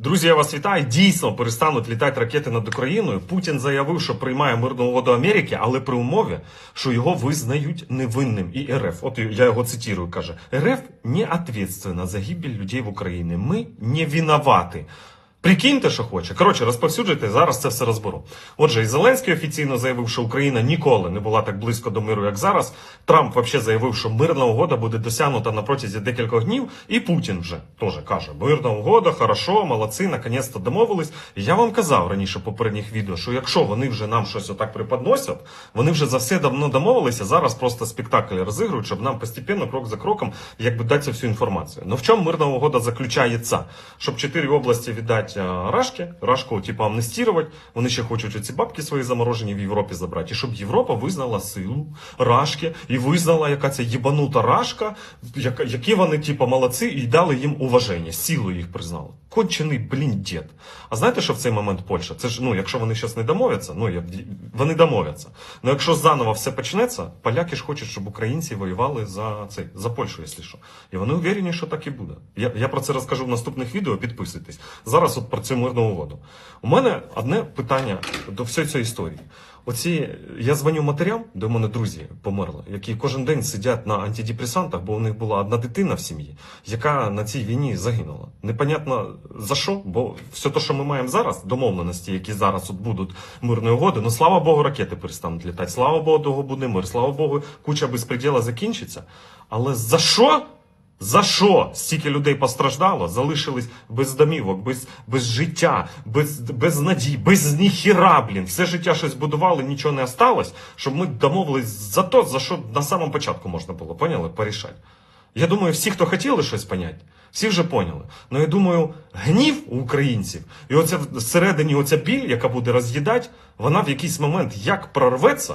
Друзі, я вас вітаю. Дійсно перестануть літати ракети над Україною. Путін заявив, що приймає мирну угоду Америки, але при умові, що його визнають невинним. І РФ, от я його цитирую, каже: РФ не ответственна за гибель людей в Україні. Ми не виноваты. Прикиньте, що хоче. Коротше, розповсюджуйте, зараз це все розберу. Отже, і Зеленський офіційно заявив, що Україна ніколи не була так близько до миру, як зараз. Трамп взагалі заявив, що мирна угода буде досягнута на протязі декількох днів. І Путін вже теж каже: мирна угода, хорошо, молодці, наконець-то домовились. Я вам казав раніше в попередніх відео, що якщо вони вже нам щось отак преподносять, вони вже за все давно домовилися. Зараз просто спектакль розігрують, щоб нам постепенно, крок за кроком, якби дати всю інформацію. Ну в чому мирна угода заключається? Щоб чотири області віддати а, Рашки, Рашку, типу, амнестувати. Вони ще хочуть оці бабки свої заморожені в Європі забрати. І щоб Європа визнала силу Рашки і визнала, яка це єбанута Рашка, які вони, типу, молодці, і дали їм уваження, силу їх признали. Кончений, блін, дід. А знаєте, що в цей момент Польща? Це ж, ну, якщо вони зараз не домовляться, ну, вони домовляться. Ну, якщо заново все почнеться, поляки ж хочуть, щоб українці воювали за цей, за Польщу, якщо що. І вони уверені, що так і буде. Я, я про це розкажу в наступних відео, підписуйтесь. Зараз про цю мирну угоду. У мене одне питання до всієї цієї історії. Оці я дзвоню матерям, де в мене друзі померли, які кожен день сидять на антидепресантах, бо у них була одна дитина в сім'ї, яка на цій війні загинула. Непонятно за що, бо все те, що ми маємо зараз, домовленості, які зараз от будуть мирної угоди, ну слава Богу, ракети перестануть літати. Слава Богу, буде мир. Слава Богу, куча безпреділа закінчиться. Але за що? За що стільки людей постраждало, залишились без домівок, без, без життя, без, без надій, без ніхіра, блін. Все життя щось будували, нічого не осталось, щоб ми домовились за то, за що на самому початку можна було, поняли, порішати. Я думаю, всі, хто хотіли щось поняти, всі вже поняли. Ну я думаю, гнів у українців, і оця всередині оця біль, яка буде роз'їдати, вона в якийсь момент як прорветься,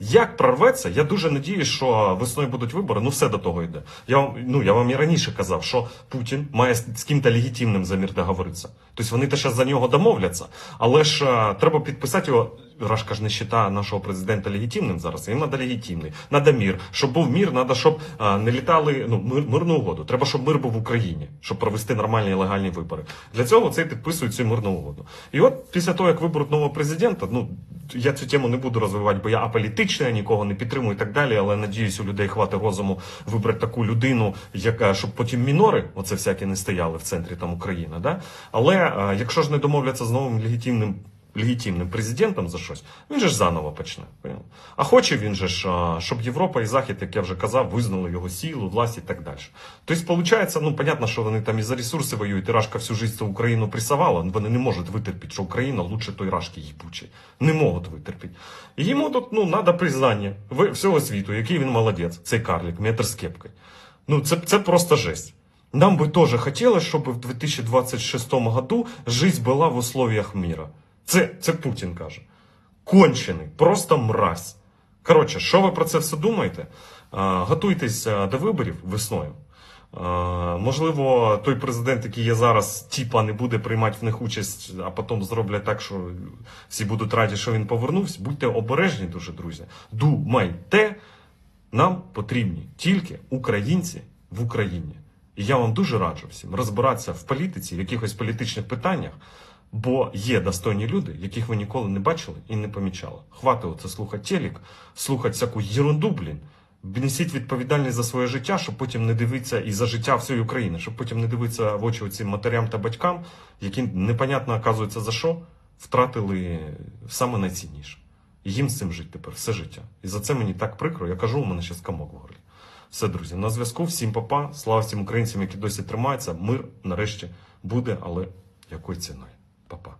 як прорветься, я дуже надіюсь, що весною будуть вибори. Ну все до того йде. Я вам ну я вам і раніше казав, що Путін має з ким-то легітимним за мир договоритися. Тобто вони то зараз за нього домовляться, але ж е, треба підписати його. Рашка ж не вважає нашого президента легітимним зараз. Їм треба легітимний. Надо мір. Щоб був мір, треба, щоб а, не літали ну, мир, мирну угоду. Треба, щоб мир був в Україні, щоб провести нормальні легальні вибори. Для цього це підписують цю мирну угоду. І от після того, як виберуть нового президента, ну я цю тему не буду розвивати, бо я аполітичний, нікого не підтримую і так далі. Але надіюсь, у людей хватить розуму вибрати таку людину, яка щоб потім мінори, оце всякі не стояли в центрі там України. Да? Але якщо ж не домовляться з новим легітимним легітимним президентом за щось, він же ж заново почне. поняли? А хоче він же ж, а, щоб Європа і Захід, як я вже казав, визнали його силу, власть і так далі. Тобто, виходить, ну, понятно, що вони там і за ресурси воюють, і Рашка всю життя Україну присавала, вони не можуть витерпіти, що Україна лучше той Рашки їбучий. Не можуть витерпіти. І йому тут, ну, треба признання ви- всього світу, який він молодець, цей карлик, метр з кепкою. Ну, це, це просто жесть. Нам бы тоже хотелось, чтобы в 2026 году жизнь была в условиях мира. Це, це Путін каже. Кончений, просто мразь. Коротше, що ви про це все думаєте? Готуйтесь до виборів весною. Можливо, той президент, який є зараз, тіпа не буде приймати в них участь, а потім зроблять так, що всі будуть раді, що він повернувся. Будьте обережні дуже, друзі. Думайте, нам потрібні тільки українці в Україні. І я вам дуже раджу всім розбиратися в політиці, в якихось політичних питаннях, бо є достойні люди, яких ви ніколи не бачили і не помічали. Хватить оце слухати телек, слухати всяку єрунду, блін. Несіть відповідальність за своє життя, щоб потім не дивитися і за життя всієї України, щоб потім не дивитися в очі цим матерям та батькам, які непонятно оказується за що, втратили саме найцінніше. І їм з цим жити тепер все життя. І за це мені так прикро. Я кажу, у мене ще комок в горлі. Все, друзі, на зв'язку. Всім папа. Слава всім українцям, які досі тримаються. Мир нарешті буде, але якою ціною? Па-па.